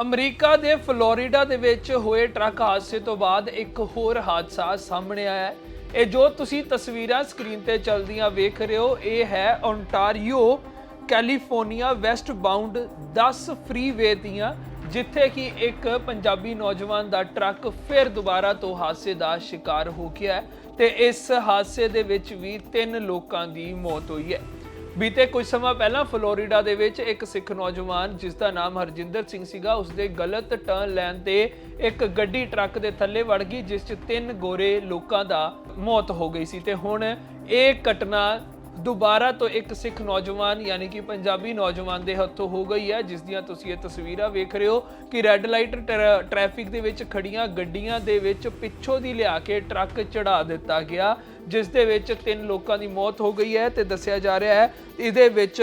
America ਦੇ Florida ਦੇ ਵਿੱਚ ਹੋਏ ਟਰੱਕ ਹਾਦਸੇ ਤੋਂ ਬਾਅਦ ਇੱਕ ਹੋਰ ਹਾਦਸਾ ਸਾਹਮਣੇ ਆਇਆ ਹੈ। ਇਹ ਜੋ ਤੁਸੀਂ ਤਸਵੀਰਾਂ ਸਕਰੀਨ ਤੇ ਚਲਦੀਆਂ ਵੇਖ ਰਹੇ ਹੋ, ਇਹ ਹੈ Ontario California West bound 10 freeway ਦੀਆਂ, ਜਿੱਥੇ ਕਿ ਇੱਕ ਪੰਜਾਬੀ ਨੌਜਵਾਨ ਦਾ ਟਰੱਕ ਫਿਰ ਦੁਬਾਰਾ ਤੋਂ ਹਾਦਸੇ ਦਾ ਸ਼ਿਕਾਰ ਹੋ ਗਿਆ ਹੈ ਤੇ ਇਸ ਹਾਦਸੇ ਦੇ ਵਿੱਚ ਵੀ ਤਿੰਨ ਲੋਕਾਂ ਦੀ ਮੌਤ ਹੋਈ ਹੈ। ਬੀਤੇ ਕੁਝ ਸਮਾਂ ਪਹਿਲਾਂ ਫਲੋਰੀਡਾ ਦੇ ਵਿੱਚ ਇੱਕ ਸਿੱਖ ਨੌਜਵਾਨ, ਜਿਸ ਦਾ ਨਾਮ ਹਰਜਿੰਦਰ ਸਿੰਘ ਸੀਗਾ, ਉਸਦੇ ਗਲਤ ਟਰਨ ਲੈਣ ਤੇ ਇੱਕ ਗੱਡੀ ਟਰੱਕ ਦੇ ਥੱਲੇ ਵੜ ਗਈ, ਜਿਸ 'ਚ ਤਿੰਨ ਗੋਰੇ ਲੋਕਾਂ ਦਾ ਮੌਤ ਹੋ ਗਈ ਸੀ। ਤੇ ਹੁਣ ਇਹ ਘਟਨਾ ਦੁਬਾਰਾ ਤੋਂ ਇੱਕ ਸਿੱਖ ਨੌਜਵਾਨ, ਯਾਨੀ ਕਿ ਪੰਜਾਬੀ ਨੌਜਵਾਨ ਦੇ ਹੱਥੋਂ ਹੋ ਗਈ ਹੈ, ਜਿਸ ਦੀਆਂ ਤੁਸੀਂ ਇਹ ਤਸਵੀਰਾਂ ਵੇਖ ਰਹੇ ਹੋ ਕਿ ਰੈੱਡ ਲਾਈਟ ਟ੍ਰੈਫਿਕ ਦੇ ਵਿੱਚ ਖੜੀਆਂ ਗੱਡੀਆਂ ਦੇ ਵਿੱਚ ਪਿੱਛੋਂ ਦੀ ਲਿਆ ਕੇ ਟਰੱਕ ਚੜਾ ਦਿੱਤਾ ਗਿਆ, ਜਿਸ ਦੇ ਵਿੱਚ ਤਿੰਨ ਲੋਕਾਂ ਦੀ ਮੌਤ ਹੋ ਗਈ ਹੈ ਤੇ ਦੱਸਿਆ ਜਾ ਰਿਹਾ ਹੈ, ਇਹਦੇ ਵਿੱਚ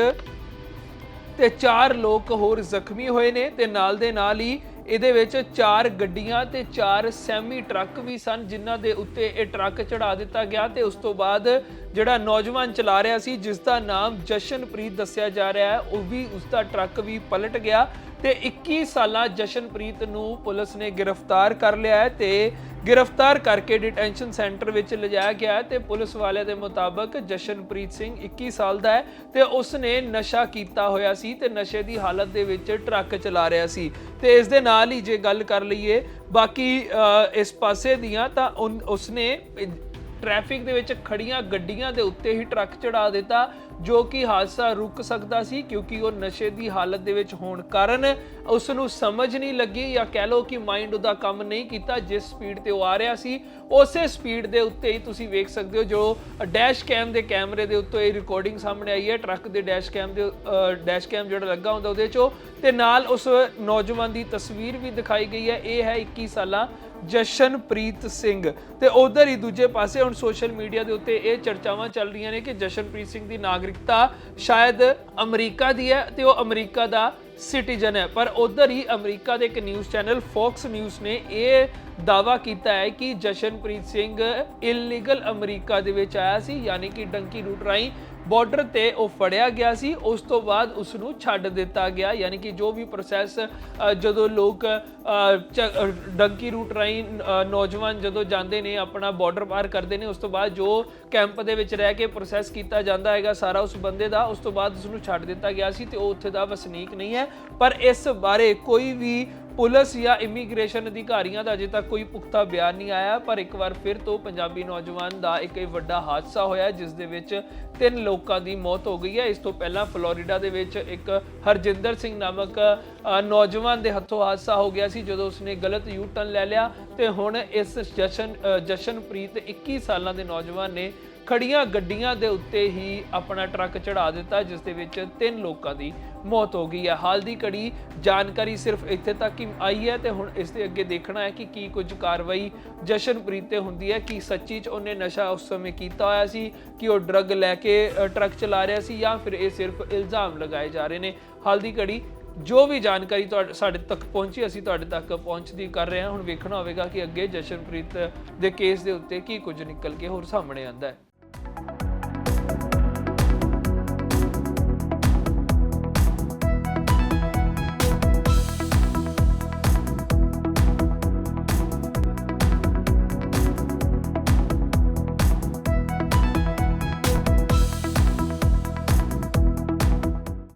ਤੇ ਚਾਰ ਲੋਕ ਹੋਰ ਜ਼ਖਮੀ ਹੋਏ ਨੇ ਤੇ ਨਾਲ ਦੇ ਨਾਲ ਹੀ ਇਹਦੇ ਵਿੱਚ ਚਾਰ ਗੱਡੀਆਂ ਤੇ ਚਾਰ ਸੈਮੀ ਟਰੱਕ ਵੀ ਸਨ, ਜਿਨ੍ਹਾਂ ਦੇ ਉੱਤੇ ਇਹ ਟਰੱਕ ਚੜਾ ਦਿੱਤਾ ਗਿਆ ਤੇ ਉਸ ਤੋਂ ਬਾਅਦ ਜਿਹੜਾ ਨੌਜਵਾਨ ਚਲਾ ਰਿਹਾ ਸੀ ਜਿਸ ਦਾ ਨਾਮ ਜਸ਼ਨਪ੍ਰੀਤ ਦੱਸਿਆ ਜਾ ਰਿਹਾ ਹੈ, ਉਹ ਵੀ ਉਸ ਦਾ ਟਰੱਕ ਵੀ ਪਲਟ ਗਿਆ ਤੇ 21 ਸਾਲਾਂ ਜਸ਼ਨਪ੍ਰੀਤ ਨੂੰ ਪੁਲਿਸ ਨੇ ਗ੍ਰਿਫਤਾਰ ਕਰ ਲਿਆ ਹੈ ਤੇ ਗ੍ਰਿਫਤਾਰ ਕਰਕੇ ਡਿਟੈਂਸ਼ਨ ਸੈਂਟਰ ਵਿੱਚ ਲਿਜਾਇਆ ਗਿਆ ਹੈ ਤੇ ਪੁਲਿਸ ਵਾਲਿਆਂ ਦੇ ਮੁਤਾਬਕ ਜਸ਼ਨਪ੍ਰੀਤ ਸਿੰਘ 21 ਸਾਲ ਦਾ ਹੈ ਤੇ ਉਸ ਨੇ ਨਸ਼ਾ ਕੀਤਾ ਹੋਇਆ ਸੀ ਤੇ ਨਸ਼ੇ ਦੀ ਹਾਲਤ ਦੇ ਵਿੱਚ ਟਰੱਕ ਚਲਾ ਰਿਹਾ ਸੀ। ਤੇ ਇਸ ਦੇ ਨਾਲ ਹੀ ਜੇ ਗੱਲ ਕਰ ਲਈਏ, ਬਾਕੀ ਇਸ ਪਾਸੇ ਦੀਆਂ ਤਾਂ ਉਨ- ਉਸਨੇ ਟ੍ਰੈਫਿਕ ਦੇ ਵਿੱਚ ਖੜੀਆਂ ਗੱਡੀਆਂ ਦੇ ਉੱਤੇ ਹੀ ਟਰੱਕ ਚੜਾ ਦਿੱਤਾ ਜੋ ਕਿ ਹਾਦਸਾ ਰੁਕ ਸਕਦਾ ਸੀ ਕਿਉਂਕਿ ਉਹ ਨਸ਼ੇ ਦੀ ਹਾਲਤ ਦੇ ਵਿੱਚ ਹੋਣ ਕਾਰਨ ਉਸ ਨੂੰ ਸਮਝ ਨਹੀਂ ਲੱਗੀ ਜਾਂ ਕਹਿ ਲਓ ਕਿ ਮਾਈਂਡ ਉਹਦਾ ਕੰਮ ਨਹੀਂ ਕੀਤਾ, ਜਿਸ ਸਪੀਡ ਤੇ ਉਹ ਆ ਰਿਹਾ ਸੀ। ਉਸੇ ਸਪੀਡ ਦੇ ਉੱਤੇ ਹੀ ਤੁਸੀਂ ਵੇਖ ਸਕਦੇ ਹੋ ਜੋ ਡੈਸ਼ ਕੈਮ ਦੇ ਕੈਮਰੇ ਦੇ ਉੱਤੇ ਇਹ ਰਿਕਾਰਡਿੰਗ ਸਾਹਮਣੇ ਆਈ ਹੈ। ਟਰੱਕ ਦੇ ਡੈਸ਼ ਕੈਮ ਦੇ ਡੈਸ਼ ਕੈਮ ਜਿਹੜਾ ਲੱਗਾ ਹੁੰਦਾ ਉਹਦੇ ਚੋਂ ਤੇ ਨਾਲ ਉਸ ਨੌਜਵਾਨ ਦੀ ਤਸਵੀਰ ਵੀ ਦਿਖਾਈ ਗਈ ਹੈ। ਇਹ ਹੈ 21 ਸਾਲਾਂ ਜਸ਼ਨਪ੍ਰੀਤ ਸਿੰਘ ਤੇ ਉਧਰ ਹੀ ਦੂਜੇ ਪਾਸੇ ਹੁਣ ਸੋਸ਼ਲ ਮੀਡੀਆ ਦੇ ਉੱਤੇ ਇਹ ਚਰਚਾਵਾਂ ਚੱਲ ਰਹੀਆਂ ਨੇ ਕਿ ਜਸ਼ਨਪ੍ਰੀਤ ਸਿੰਘ ਦੀ ਨਾਗ ਨਾਗਰਿਕਤਾ ਸ਼ਾਇਦ ਅਮਰੀਕਾ ਦੀ ਹੈ ਤੇ ਉਹ ਅਮਰੀਕਾ ਦਾ ਸਿਟੀਜ਼ਨ ਹੈ। ਪਰ ਉਧਰ ਹੀ ਅਮਰੀਕਾ ਦੇ ਇੱਕ ਨਿਊਜ਼ ਚੈਨਲ ਫੌਕਸ ਨਿਊਜ਼ ਨੇ ਇਹ ਦਾਵਾ ਕੀਤਾ ਹੈ ਕਿ ਜਸ਼ਨਪ੍ਰੀਤ ਸਿੰਘ ਇਲੀਗਲ ਅਮਰੀਕਾ ਦੇ ਵਿੱਚ ਆਇਆ ਸੀ, ਯਾਨੀ ਕਿ ਡੰਕੀ ਰੂਟ ਰਾਹੀਂ ਬਾਰਡਰ ਤੇ ਉਹ ਫੜਿਆ ਗਿਆ ਸੀ। ਉਸ ਤੋਂ ਬਾਅਦ ਉਸ ਨੂੰ ਛੱਡ ਦਿੱਤਾ ਗਿਆ। ਯਾਨੀ ਕਿ ਜੋ ਵੀ ਪ੍ਰੋਸੈਸ ਜਦੋਂ ਲੋਕ ਚ- ਡੰਕੀ ਰੂਟ ਰਾਹੀਂ ਨੌਜਵਾਨ ਜਦੋਂ ਜਾਂਦੇ ਨੇ, ਆਪਣਾ ਬਾਰਡਰ ਪਾਰ ਕਰਦੇ ਨੇ, ਉਸ ਤੋਂ ਬਾਅਦ ਜੋ ਕੈਂਪ ਦੇ ਵਿੱਚ ਰਹਿ ਕੇ ਪ੍ਰੋਸੈਸ ਕੀਤਾ ਜਾਂਦਾ ਹੈਗਾ ਸਾਰਾ ਉਸ ਬੰਦੇ ਦਾ, ਉਸ ਤੋਂ ਬਾਅਦ ਉਸ ਨੂੰ ਛੱਡ ਦਿੱਤਾ ਗਿਆ ਸੀ ਤੇ ਉਹ ਉੱਥੇ ਦਾ ਵਸਨੀਕ ਨਹੀਂ ਹੈ। ਪਰ ਇਸ ਬਾਰੇ ਕੋਈ ਵੀ ਪੁਲਿਸ ਜਾਂ ਇਮੀਗ੍ਰੇਸ਼ਨ ਅਧਿਕਾਰੀਆਂ ਦਾ ਅਜੇ ਤੱਕ ਕੋਈ ਪੁਖਤਾ ਬਿਆਨ ਨਹੀਂ ਆਇਆ, ਪਰ ਇੱਕ ਵਾਰ ਫਿਰ ਤੋਂ ਪੰਜਾਬੀ ਨੌਜਵਾਨ ਦਾ ਇੱਕ ਇਹ ਵੱਡਾ ਹਾਦਸਾ ਹੋਇਆ, ਜਿਸ ਦੇ ਵਿੱਚ ਤਿੰਨ ਲੋਕਾਂ ਦੀ ਮੌਤ ਹੋ ਗਈ ਹੈ। ਇਸ ਤੋਂ ਪਹਿਲਾਂ ਫਲੋਰੀਡਾ ਦੇ ਵਿੱਚ ਇੱਕ ਹਰਜਿੰਦਰ ਸਿੰਘ ਨਾਮਕ ਨੌਜਵਾਨ ਦੇ ਹੱਥੋਂ ਹਾਦਸਾ ਹੋ ਗਿਆ ਸੀ, ਜਦੋਂ ਉਸਨੇ ਗਲਤ ਯੂ ਟਰਨ ਲੈ ਲਿਆ ਤੇ ਹੁਣ ਇਸ ਜਸ਼ਨ ਜਸ਼ਨਪ੍ਰੀਤ 21 ਸਾਲਾਂ ਦੇ ਨੌਜਵਾਨ ਨੇ ਖੜੀਆਂ ਗੱਡੀਆਂ ਦੇ ਉੱਤੇ ਹੀ ਆਪਣਾ ਟਰੱਕ ਚੜਾ ਦਿੱਤਾ, ਜਿਸ ਦੇ ਵਿੱਚ ਤਿੰਨ ਲੋਕਾਂ ਦੀ ਮੌਤ ਹੋ ਗਈ ਹੈ। ਹਾਲ ਦੀ ਘੜੀ ਜਾਣਕਾਰੀ ਸਿਰਫ ਇੱਥੇ ਤੱਕ ਹੀ ਆਈ ਹੈ ਤੇ ਹੁਣ ਇਸ ਦੇ ਅੱਗੇ ਦੇਖਣਾ ਹੈ ਕਿ ਕੀ ਕੁਝ ਕਾਰਵਾਈ ਜਸ਼ਨਪ੍ਰੀਤ ਤੇ ਹੁੰਦੀ ਹੈ, ਕਿ ਸੱਚੀ ਚ ਉਹਨੇ ਨਸ਼ਾ ਉਸ ਸਮੇਂ ਕੀਤਾ ਹੋਇਆ ਸੀ, ਕਿ ਉਹ ਡਰੱਗ ਲੈ ਕੇ ਟਰੱਕ ਚਲਾ ਰਿਹਾ ਸੀ ਜਾਂ ਫਿਰ ਇਹ ਸਿਰਫ ਇਲਜ਼ਾਮ ਲਗਾਏ ਜਾ ਰਹੇ ਨੇ। ਹਾਲ ਦੀ ਘੜੀ ਜੋ ਵੀ ਜਾਣਕਾਰੀ ਤੁਹਾਡੇ, ਸਾਡੇ ਤੱਕ ਪਹੁੰਚੀ, ਅਸੀਂ ਤੁਹਾਡੇ ਤੱਕ ਪਹੁੰਚਦੀ ਕਰ ਰਹੇ ਹਾਂ। ਹੁਣ ਵੇਖਣਾ ਹੋਵੇਗਾ ਕਿ ਅੱਗੇ ਜਸ਼ਨਪ੍ਰੀਤ ਦੇ ਕੇਸ ਦੇ ਉੱਤੇ ਕੀ ਕੁਝ ਨਿਕਲ ਕੇ ਹੋਰ ਸਾਹਮਣੇ ਆਉਂਦਾ ਹੈ।